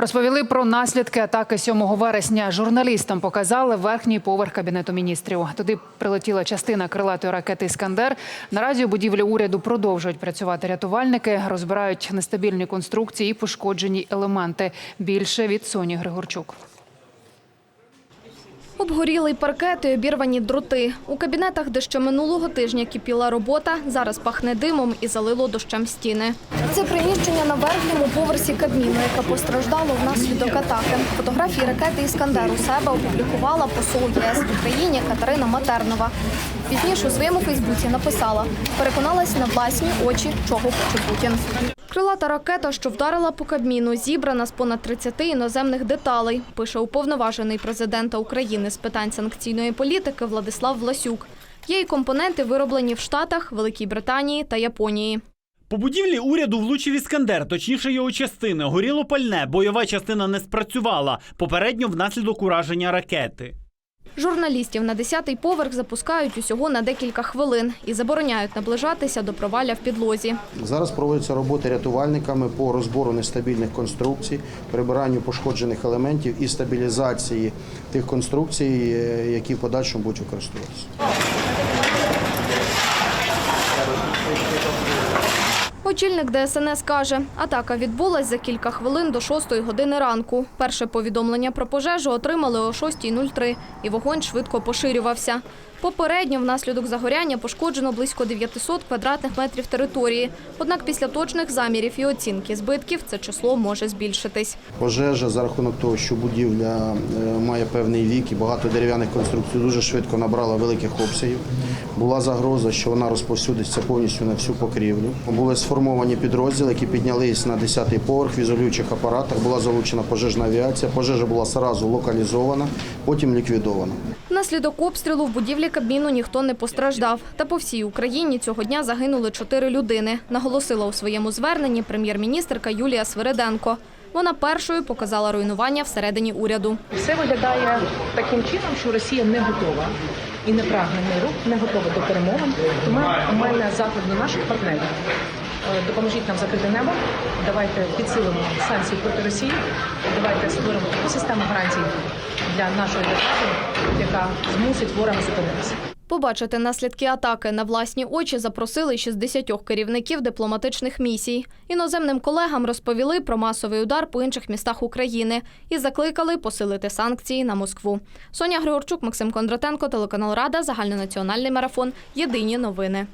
Розповіли про наслідки атаки 7 вересня. Журналістам показали верхній поверх кабінету міністрів. Туди прилетіла частина крилатої ракети Іскандер. Наразі у будівлі уряду продовжують працювати рятувальники, розбирають нестабільні конструкції і пошкоджені елементи. Більше від Соні Григорчук. Обгорілий паркет і обірвані дроти. У кабінетах, де ще минулого тижня кипіла робота, зараз пахне димом і залило дощем стіни. Це приміщення на верхньому поверсі Кабміну, яке постраждало внаслідок атаки. Фотографії ракети «Іскандер» у себе опублікувала посол ЄС в Україні Катерина Матернова. Пізніше у своєму Фейсбуці написала «Переконалась на власні очі, чого хоче Путін». Крилата ракета, що вдарила по Кабміну, зібрана з понад 30 іноземних деталей, пише уповноважений президента України з питань санкційної політики Владислав Власюк. Й компоненти, вироблені в Штатах, Великій Британії та Японії. По будівлі уряду влучив іскандер, точніше його частини. Горіло пальне, бойова частина не спрацювала. Попередньо внаслідок ураження ракети. Журналістів на 10-й поверх запускають усього на декілька хвилин і забороняють наближатися до проваля в підлозі. Зараз проводяться роботи рятувальниками по розбору нестабільних конструкцій, прибиранню пошкоджених елементів і стабілізації тих конструкцій, е, які в подальшому будуть використовуватися. Очільник ДСНС каже, атака відбулась за кілька хвилин до 6 години ранку. Перше повідомлення про пожежу отримали о 6.03 і вогонь швидко поширювався. Попередньо внаслідок загоряння пошкоджено близько 900 квадратних метрів території. Однак після точних замірів і оцінки збитків це число може збільшитись. Пожежа за рахунок того, що будівля е, має певний вік і багато дерев'яних конструкцій, дуже швидко набрала великих обсягів. Була загроза, що вона розповсюдиться повністю на всю покрівлю. Були сформовані підрозділи, які піднялись на 10-й поверх в ізолюючих апаратах. Була залучена пожежна авіація. Пожежа була одразу локалізована, потім ліквідована. Внаслідок обстрілу в будівлі Кабміну ніхто не постраждав. Та по всій Україні цього дня загинули чотири людини, наголосила у своєму зверненні прем'єр-міністрка Юлія Свириденко. Вона першою показала руйнування всередині уряду. Все виглядає таким чином, що Росія не готова і не прагне миру, не готова до перемовин. Тому у мене заклик до наших партнерів. Е, Допоможіть нам закрити небо. Давайте підсилимо санкції проти Росії. Давайте створимо таку систему гарантій для нашої держави, яка змусить ворога зупинитися. Побачити наслідки атаки на власні очі запросили 60 керівників дипломатичних місій. Іноземним колегам розповіли про масовий удар по інших містах України і закликали посилити санкції на Москву. Соня Григорчук, Максим Кондратенко, телеканал Рада, загальнонаціональний марафон. Єдині новини.